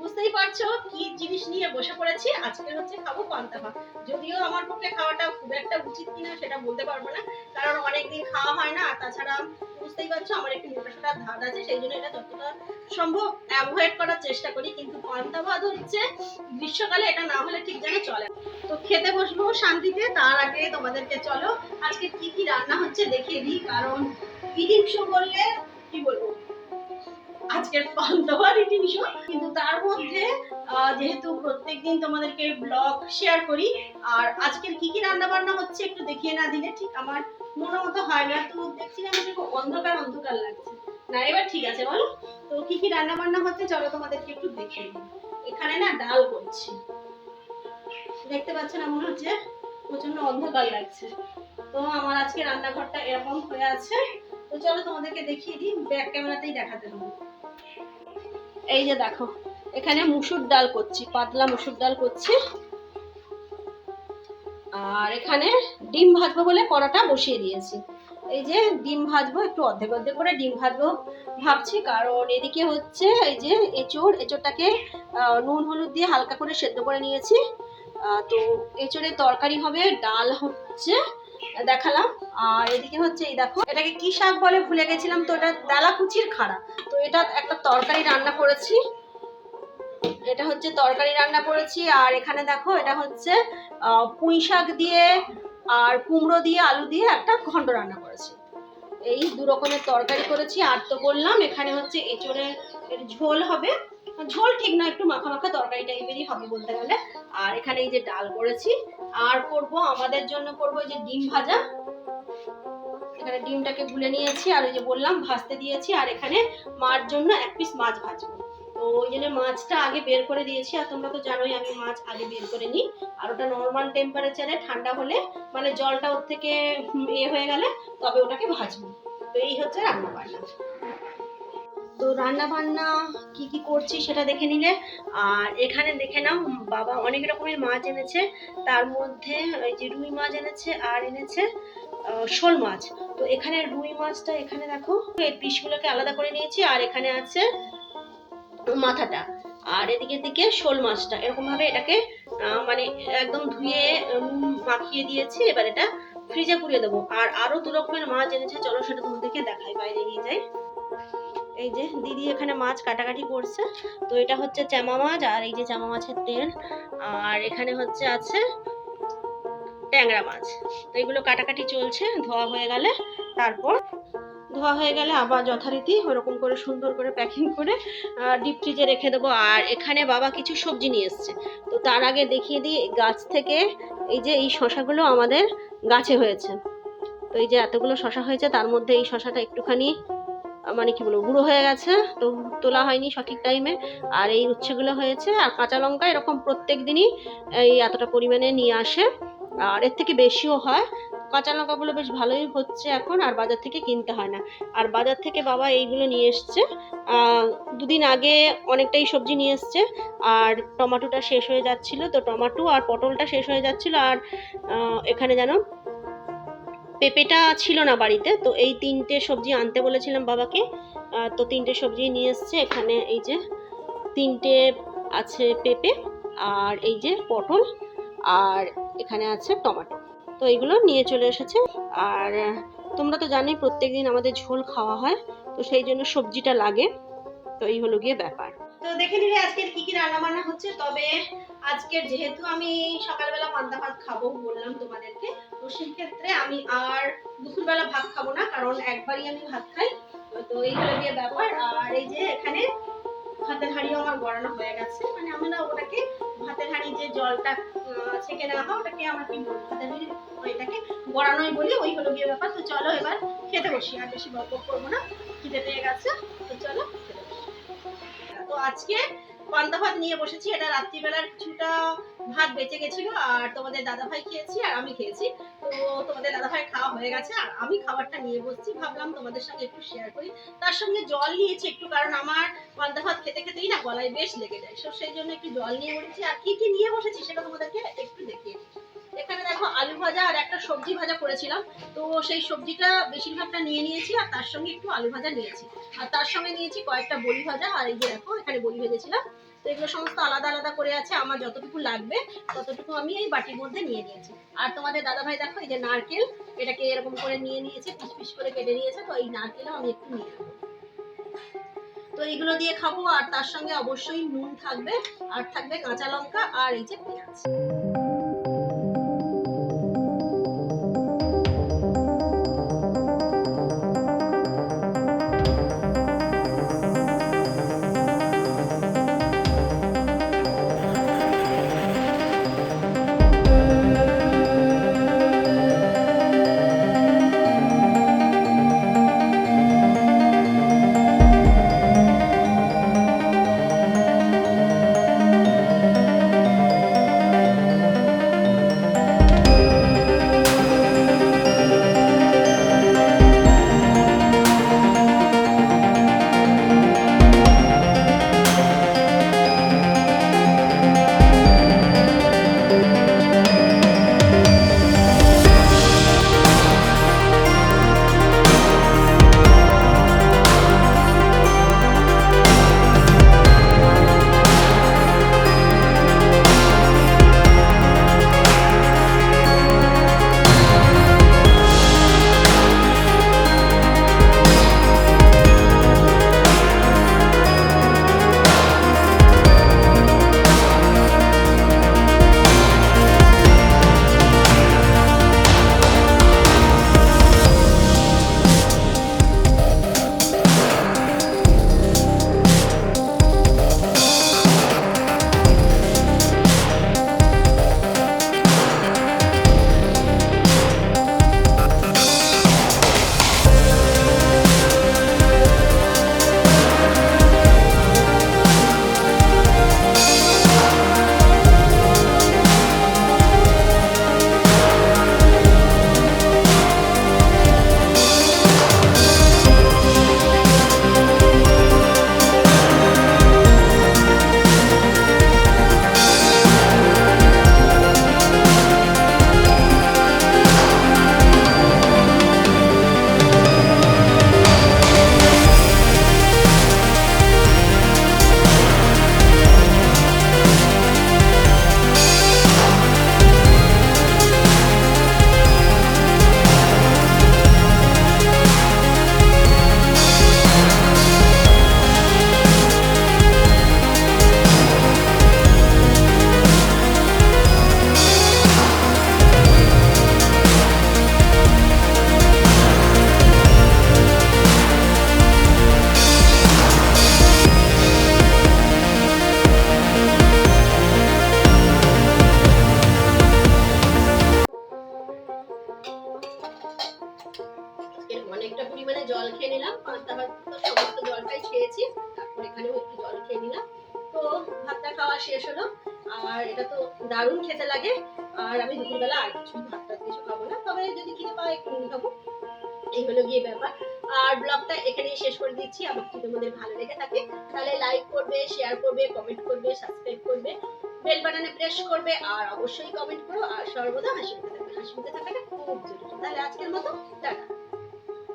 বুঝতেই পারছ কি জিনিস নিয়ে বসে পড়েছি? আজকে হচ্ছে খাব যদিও আমার পক্ষে খাওয়াটা খুব একটা উচিত কিনা সেটা বলতে পারব না, কারণ অনেকদিন খাওয়া হয় না তাছাড়া বুঝতেই পারছ, আমার একটু মোটাসোটার ধাত আছে, সেই জন্য এটা যতটা সম্ভব অ্যাভয়েড করার চেষ্টা করি, কিন্তু পান্তা ভাত হচ্ছে গ্রীষ্মকালে এটা না হলে ঠিক জানে চলে। তো খেতে বসবো শান্তিতে, তার আগে তোমাদেরকে চলো, আজকে কি কি রান্না হচ্ছে দেখিয়ে দিই, কারণ ইডিং শো করলে কি বলব আজকের পান্তাভাত ইটিং শো কিন্তু তার মধ্যে যেহেতু প্রত্যেকদিন তোমাদেরকে ব্লগ শেয়ার করি, আর আজকের কি কি রান্না বান্না হচ্ছে একটু দেখিয়ে না দিলে ঠিক আমার মনে মতো হয় না। তো দেখছিলাম খুব অন্ধকার অন্ধকার লাগছে। না, এবার ঠিক আছে, বলো। তো কি কি রান্না বান্না হচ্ছে, চলো তোমাদেরকে একটু দেখিয়ে দিই এখানে না ডাল করছি। দেখতে পাচ্ছ না, মনে হচ্ছে প্রচণ্ড অন্ধকার লাগছে। তো আমার আজকে রান্নাঘরটা এরকম হয়ে আছে। তো চলো তোমাদেরকে দেখিয়ে দিই, ব্যাক ক্যামেরাতেই দেখাতে হবে। এই যে দেখো, এখানে মুসুর ডাল করছি, পাতলা মুসুর ডাল করছি। আর এখানে ডিম ভাজবো বলে কড়াটা বসিয়ে দিয়েছি। এই যে ডিম ভাজবো, একটু অর্ধেক অর্ধেক করে ডিম ভাজবো ভাবছি, কারণ এদিকে হচ্ছে এই যে এঁচড়, এঁচড়টাকে নুন হলুদ দিয়ে হালকা করে সেদ্ধ করে নিয়েছি। তো এঁচড়ের তরকারি হবে ডাল হচ্ছে দেখালাম। আর এদিকে হচ্ছে এই দেখো, এটাকে কি শাক বলে ভুলে গেছিলাম তো, এটা দালাকুচির খাড়া। তো এটা একটা তরকারি রান্না করেছি। এটা হচ্ছে তরকারি রান্না করেছি। আর এখানে দেখো, এটা হচ্ছে পুঁই শাক দিয়ে আর কুমড়ো দিয়ে আলু দিয়ে একটা ঘন্ট রান্না করেছি। এই দু রকমের তরকারি করেছি। আর তো বললাম, এখানে হচ্ছে এঁচড়ের ঝোল হবে। ঝোল ঠিক না, একটু মাখা মাখা তরকারি টাইপেরই হবে বলতে গেলে। আর এখানে এই যে ডাল করেছি, আর করব, আমাদের জন্য করব এই যে ডিম ভাজা। এখানে ডিমটাকে গুলে নিয়েছি, আর ওই যে বললাম ভাজতে দিয়েছি, আর এখানে মার জন্য এক পিস মাছ ভাজবো। তো ওই জন্য মাছটা আগে বের করে দিয়েছি, আর তোমরা তো জানোই আমি মাছ আগে বের করে নিই। আর ওটা নর্মাল টেম্পারেচারে ঠান্ডা হলে মানে জলটা ওর থেকে এ হয়ে গেলে, তবে ওটাকে ভাজবো। তো এই হচ্ছে রান্না বান্না তো রান্না বান্না কি কি করছি সেটা দেখে নিলে। আর এখানে দেখে নাও, বাবা অনেক রকমের মাছ এনেছে। তার মধ্যে ওই যে রুই মাছ এনেছে আর এনেছে শোল মাছ। তো এখানে রুই মাছটা এখানে দেখো, এর পিসগুলোকে আলাদা করে নিয়েছি আর এখানে আছে মাথাটা। আর এদিকে দিকে শোল মাছটা এরকম ভাবে এটাকে মানে একদম ধুয়ে মাখিয়ে দিয়েছি। এবার এটা ফ্রিজে পুড়িয়ে দেবো। আর আরও দু রকমের মাছ এনেছে, চলো সেটা তোমাদেরকে দেখাই, বাইরে নিয়ে যাই। এই যে দিদি এখানে মাছ কাটাকাটি করছে। তো এটা হচ্ছে চামা মাছ আর এই যে চামা মাছের তেল। আর এখানে হচ্ছে আছে ট্যাংরা মাছ। তো এগুলো কাটাকাটি চলছে, ধোয়া হয়ে গেলে তারপর ধোয়া হয়ে গেলে আবার যথারীতি ওরকম করে সুন্দর করে প্যাকিং করে ডিপ ফ্রিজে রেখে দেবো। আর এখানে বাবা কিছু সবজি নিয়ে এসছে। তো তার আগে দেখিয়ে দিই, গাছ থেকে এই যে এই শশাগুলো আমাদের গাছে হয়েছে। তো এই যে এতগুলো শশা হয়েছে, তার মধ্যে এই শশাটা একটুখানি মানে কি বলব, গুঁড়ো হয়ে গেছে, তো তোলা হয়নি সঠিক টাইমে আর এই উচ্ছেগুলো হয়েছে, আর কাঁচা লঙ্কা এরকম প্রত্যেক দিনই এই এতটা পরিমাণে নিয়ে আসে। আর এর থেকে বেশিও হয়। কাঁচা লঙ্কাগুলো বেশ ভালোই হচ্ছে এখন, আর বাজার থেকে কিনতে হয় না। আর বাজার থেকে বাবা এইগুলো নিয়ে এসছে। দুদিন আগে অনেকটাই সবজি নিয়ে এসছে। আর টমাটোটা শেষ হয়ে যাচ্ছিল, তো টমাটো আর পটলটা শেষ হয়ে যাচ্ছিল। আর এখানে যেন পেঁপেটা ছিল না বাড়িতে, তো এই তিনটে সবজি আনতে বলেছিলাম বাবাকে। তো তিনটে সবজি নিয়ে এসছে, এখানে এই যে তিনটে আছে পেঁপে আর এই যে পটল আর এখানে আছে টমেটো। তো এইগুলো নিয়ে চলে এসেছে। আর, তোমরা তো জানোই প্রত্যেকদিন আমাদের ঝোল খাওয়া হয়, তো সেই জন্য সবজিটা লাগে, তো এই হলো গিয়ে ব্যাপার। তো দেখে নিলে আজকের কি কি রান্না বান্না হচ্ছে, তবে আজকের যেহেতু আমি সকালবেলা পান্তা ভাত খাব বললাম তোমাদেরকে তো সেক্ষেত্রে আমি আর দুপুরবেলা ভাত খাব না, কারণ একবারই আমি ভাত খাই। তো এই হলো গিয়ে ব্যাপার। আর এই যে এখানে ভাতের হাঁড়িও আমার গড়ানো হয়ে গেছে। মানে আমরা ওটাকে ভাতের হাঁড়ি যে জলটা ছেঁকে নেওয়া হয়, ওটাকে আমরা কি বলব? ভাতের হাঁড়ি ওইটাকে গড়ানোই বলি, ওই হলো গিয়ে ব্যাপার। তো চলো এবার খেতে বসি, আর বেশি গল্প করব না। খিদে পেয়ে গেছে, তো চলো তো আজকে পান্তা ভাত নিয়ে বসেছি। এটা রাত্রিবেলার কিছুটা ভাত বেঁচে গেছিল আর তোমাদের দাদা ভাই খেয়েছি আর আমি খেয়েছি। তো তোমাদের দাদা ভাই খাওয়া হয়ে গেছে আর আমি খাবারটা নিয়ে বসছি। ভাবলাম তোমাদের সঙ্গে একটু শেয়ার করি। তার সঙ্গে জল নিয়েছি একটু, কারণ আমার পান্তা ভাত খেতে খেতেই না গলায় বেশ লেগে যায়। তো সেই জন্য একটু জল নিয়ে বসেছি। আর কি কি নিয়ে বসেছি সেটা তোমাদেরকে একটু দেখিয়ে এখানে দেখো আলু ভাজা আর একটা সবজি ভাজা করেছিলাম। তো সেই সবজিটা বেশিরভাগটা নিয়ে নিয়েছি আর তার সঙ্গে একটু আলু ভাজা নিয়েছি। আর তার সঙ্গে নিয়েছি কয়েকটা বড়ি ভাজা। আর এই যে দেখো, এখানে বড়ি ভেজেছিলাম। তো এগুলো সমস্ত আলাদা আলাদা করে আছে, আমার যতটুকু লাগবে, ততটুকু আমি এই বাটির মধ্যে নিয়ে নিয়েছি। আর তোমাদের দাদা ভাই দেখো, এই যে নারকেল, এটাকে এরকম করে নিয়ে নিয়েছে, পিস পিস করে কেটে নিয়েছে, তো এই নারকেলও আমি একটু নিয়ে নেব। তো এইগুলো দিয়ে খাব, আর তার সঙ্গে অবশ্যই নুন থাকবে, আর থাকবে কাঁচা লঙ্কা, আর এই যে পেঁয়াজ। জল খেয়ে নিলাম। পান্তা ভাত, সমস্ত জলটাই খেয়েছি। তারপর এখানেও একটু জল খেয়ে নিলাম। তো ভাতটা খাওয়া শেষ হলো। আর এটা তো দারুণ খেতে লাগে। আর আমি দুপুরবেলা আর কিছু ভাতটা কিছু খাব না। তবে যদি খিদে পায় একটু খাব। এই হলো গিয়ে ব্যাপার। আর ব্লগটা এখানেই শেষ করে দিচ্ছি। আমার যদি তোমাদের ভালো লেগে থাকে, তাহলে লাইক করবে শেয়ার করবে কমেন্ট করবে সাবস্ক্রাইব করবে বেল বাটনে প্রেস করবে, আর অবশ্যই কমেন্ট করো। আর সর্বদা হাসি মুখে থাকবে। হাসি মুখে থাকাটা খুব জরুরি। তাহলে আজকের মতো, টাটা।